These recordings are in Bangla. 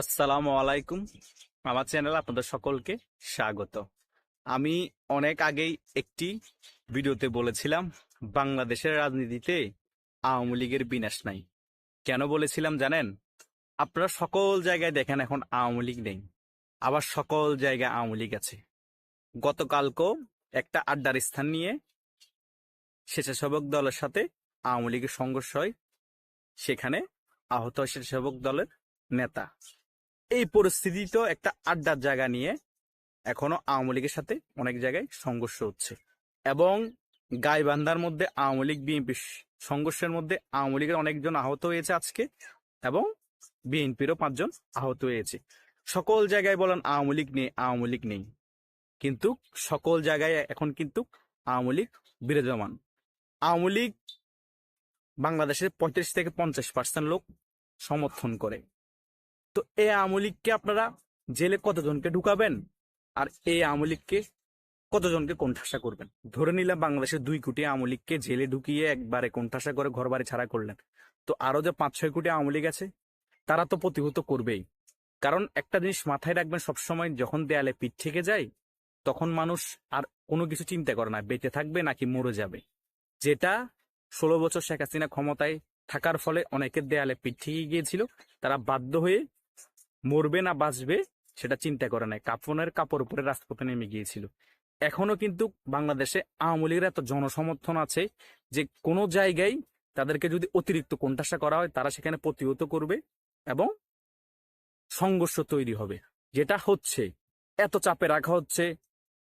আসসালামু আলাইকুম। আমার চ্যানেল আপনাদের সকলকে স্বাগত। আমি অনেক আগেই একটি ভিডিওতে বলেছিলাম, বাংলাদেশের রাজনীতিতে আওয়ামী লীগের বিনাশ নাই। কেন বলেছিলাম জানেন? আপনারা সকল জায়গায় দেখেন এখন আওয়ামী লীগ নেই। আবার সকল জায়গায় আওয়ামী লীগ আছে। গতকালকেও একটা আড্ডার স্থান নিয়ে স্বেচ্ছাসেবক দলের সাথে আওয়ামী লীগের সংঘর্ষ হয়। সেখানে আহত স্বেচ্ছাসেবক দলের নেতা এই পরিস্থিতিতেও একটা আড্ডার জায়গা নিয়ে এখনও আওয়ামী লীগের সাথে অনেক জায়গায় সংঘর্ষ হচ্ছে। এবং গাইবান্ধার মধ্যে আওয়ামী লীগ, বিএনপি সংঘর্ষের মধ্যে আওয়ামী লীগের অনেকজন আহত হয়েছে আজকে এবং বিএনপিরও পাঁচজন আহত হয়েছে। সকল জায়গায় বলেন আওয়ামী লীগ নেই, আওয়ামী লীগ নেই। কিন্তু সকল জায়গায় এখন কিন্তু আওয়ামী লীগ বিরাজমান। আওয়ামী লীগ বাংলাদেশের পঁয়ত্রিশ থেকে পঞ্চাশ পার্সেন্ট লোক সমর্থন করে। তো এই আওয়ামী লীগকে আপনারা জেলে কতজনকে ঢুকাবেন? আর এই আওয়ামী লীগকে কতজনকে কোণঠাসা করবেন? ধরে নিলাম বাংলাদেশের দুই কোটি আওয়ামী লীগকে জেলে ঢুকিয়ে একবারে কোণঠাসা করে ঘর বাড়ি ছাড়া করলেন। তো আরও যে পাঁচ ছয় কোটি আওয়ামী আছে, তারা তো প্রতিহত করবেই। কারণ একটা জিনিস মাথায় রাখবেন, সবসময় যখন দেয়ালে পিঠ থেকে যায়, তখন মানুষ আর কোনো কিছু চিন্তা করে না, বেঁচে থাকবে নাকি মরে যাবে। যেটা ষোলো বছর শেখ হাসিনা ক্ষমতায় থাকার ফলে অনেকের দেয়ালে পিঠ থেকে গিয়েছিল, তারা বাধ্য হয়ে মরবে না বাঁচবে, সেটা চিন্তা করে নাই। কাপনের কাপড় উপরে রাজপথে নেমে গিয়েছিল। এখনও কিন্তু বাংলাদেশে আওয়ামী লীগের এত জনসমর্থন আছে যে কোনো জায়গায় তাদেরকে যদি অতিরিক্ত কোণঠাসা করা হয়, তারা সেখানে প্রতিহত করবে এবং সংঘর্ষ তৈরি হবে। যেটা হচ্ছে, এত চাপে রাখা হচ্ছে,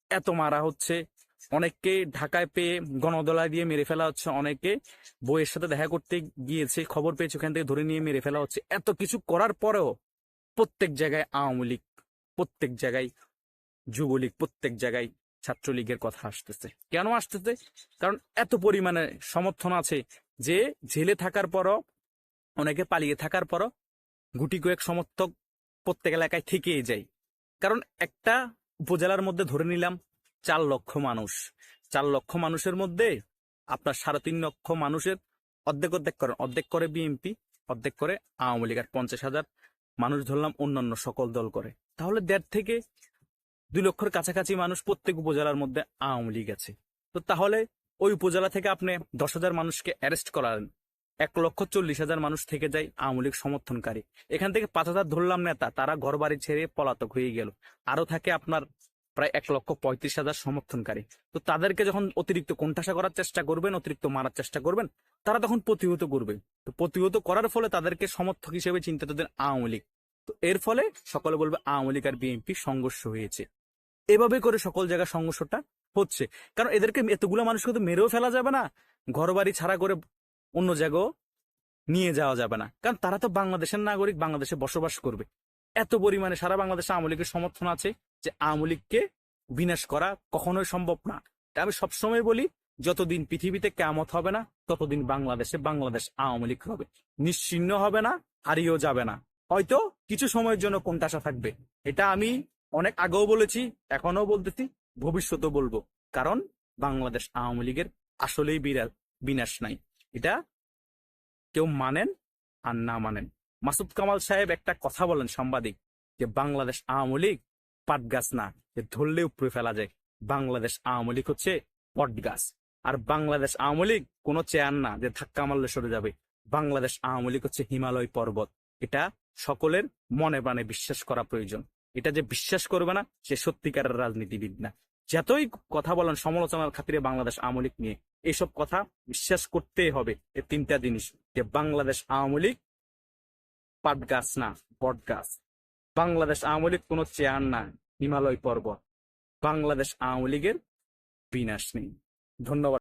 এত মারা হচ্ছে, অনেককে ঢাকায় পেয়ে গণদলায় দিয়ে মেরে ফেলা হচ্ছে অনেকে বইয়ের সাথে দেখা করতে গিয়েছে, খবর পেয়েছে, ওখান থেকে ধরে নিয়ে মেরে ফেলা হচ্ছে। এত কিছু করার পরেও প্রত্যেক জায়গায় আওয়ামী লীগ, প্রত্যেক জায়গায় যুবলীগ, প্রত্যেক জায়গায় ছাত্রলীগের কথা আসতেছে। কেন আসতেছে? কারণ এত পরিমাণে সমর্থন আছে যে জেলে থাকার পরও, অনেকে পালিয়ে থাকার পরও গুটি কয়েক সমর্থক প্রত্যেক এলাকায় থেকেই যায়। কারণ একটা উপজেলার মধ্যে ধরে নিলাম চার লক্ষ মানুষ। চার লক্ষ মানুষের মধ্যে আপনার সাড়ে তিন লক্ষ মানুষের অর্ধেক অর্ধেক করেন। অর্ধেক করে বিএনপি, অর্ধেক করে আওয়ামী লীগ আর পঞ্চাশ হাজার। মানুষ ধরলাম অন্যান্য সকল দল করে। তাহলে দেড় থেকে দুই লক্ষের কাছাকাছি মানুষ প্রত্যেক উপজেলার মধ্যে আওয়ামী লীগ আছে। তো তাহলে ওই উপজেলা থেকে আপনি দশ হাজার মানুষকে অ্যারেস্ট করালেন। এক লক্ষ চল্লিশ হাজার মানুষ থেকে যায় আওয়ামী লীগ সমর্থনকারী। এখান থেকে পাঁচ হাজার ধরলাম নেতা, তারা ঘর বাড়ি ছেড়ে পলাতক হয়ে গেল। আরও থাকে আপনার প্রায় এক লক্ষ পঁয়ত্রিশ হাজার সমর্থনকারী। তো তাদেরকে যখন অতিরিক্ত কোণঠাসা করার চেষ্টা করবেন, অতিরিক্ত মারার চেষ্টা করবেন, তারা তখন প্রতিহত করবে। তো প্রতিহত করার ফলে তাদেরকে সমর্থক হিসেবে চিন্তা তাদের আওয়ামী লীগ। তো এর ফলে সকলে বলবে আওয়ামী লীগ আর বিএনপি সংঘর্ষ হয়েছে। এভাবে করে সকল জায়গায় সংঘর্ষটা হচ্ছে। কারণ এদেরকে এতগুলো মানুষকে তো মেরেও ফেলা যাবে না ঘর বাড়ি ছাড়া করে অন্য জায়গাও নিয়ে যাওয়া যাবে না। কারণ তারা তো বাংলাদেশের নাগরিক, বাংলাদেশে বসবাস করবে। এত পরিমাণে সারা বাংলাদেশে আওয়ামী লীগের সমর্থন আছে। যে আওয়ামী লীগকে বিনাশ করা কখনোই সম্ভব না। আমি সবসময় বলি, যতদিন পৃথিবীতে কেমত হবে না, ততদিন বাংলাদেশে বাংলাদেশ আওয়ামী লীগ হবে। নিশ্চিহ্ন হবে না, হারিয়েও যাবে না। হয়তো কিছু সময়ের জন্য কোনটাশা থাকবে, এটা আমি অনেক আগেও বলেছি এখনও বলতেছি, ভবিষ্যতেও বলব। কারণ বাংলাদেশ আওয়ামী লীগের আসলেই বিরা- বিনাশ নাই। এটা কেউ মানেন আর না মানেন। মাসুদ কামাল সাহেব একটা কথা বলেন সাংবাদিক, যে বাংলাদেশ আওয়ামী লীগ পাট গাছ না যে ধরলে উপরে ফেলা যায়। বাংলাদেশ আওয়ামী লীগ হচ্ছে পট গাছ। আর বাংলাদেশ আওয়ামী লীগ কোনো চেয়ার না যে ধাক্কা মারলে সরে যাবে। বাংলাদেশ আওয়ামী লীগ হচ্ছে হিমালয় পর্বত। এটা সকলের মনে প্রাণে বিশ্বাস করা প্রয়োজন। এটা যে বিশ্বাস করবে না, সে সত্যিকারের রাজনীতিবিদ না। যতই কথা বলেন সমালোচনার খাতিরে বাংলাদেশ আওয়ামী লীগ নিয়ে এইসব কথা বিশ্বাস করতেই হবে এই তিনটা জিনিস, যে বাংলাদেশ আওয়ামী লীগ পাট গাছ না বট গাছ। বাংলাদেশ আওয়ামী লীগ কোনো চেয়ার না হিমালয় পর্বত। বাংলাদেশ আওয়ামী লীগের বিনাশ নেই। ধন্যবাদ।